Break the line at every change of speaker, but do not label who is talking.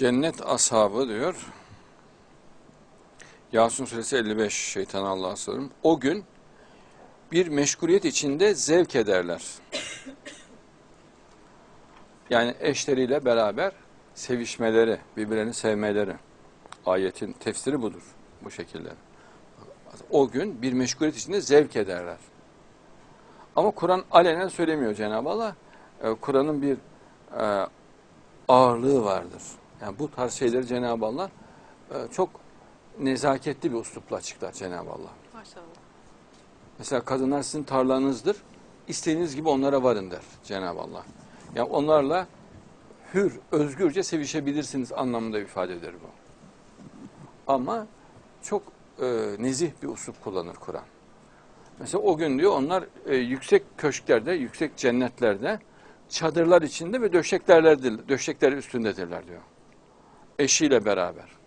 Cennet ashabı diyor. Yasin suresi 55 şeytan Allah'a sığınırım. O gün bir meşguliyet içinde zevk ederler. Yani eşleriyle beraber sevişmeleri, birbirlerini sevmeleri. Ayetin tefsiri budur bu şekilde. O gün bir meşguliyet içinde zevk ederler. Ama Kur'an alenen söylemiyor Cenab-ı Allah. Ee, Kur'an'ın bir e, ağırlığı vardır. Yani bu tarz şeyleri Cenab-ı Allah e, çok nezaketli bir üslupla açıklar Cenab-ı Allah.
Maşallah.
Mesela kadınlar sizin tarlanızdır. İstediğiniz gibi onlara varın der Cenab-ı Allah. Yani onlarla hür, özgürce sevişebilirsiniz anlamında ifade eder bu. Ama çok e, nezih bir usul kullanır Kur'an. Mesela o gün diyor onlar e, yüksek köşklerde, yüksek cennetlerde, çadırlar içinde ve döşeklerlerdir, döşekler üstündedirler diyor. Eşiyle beraber.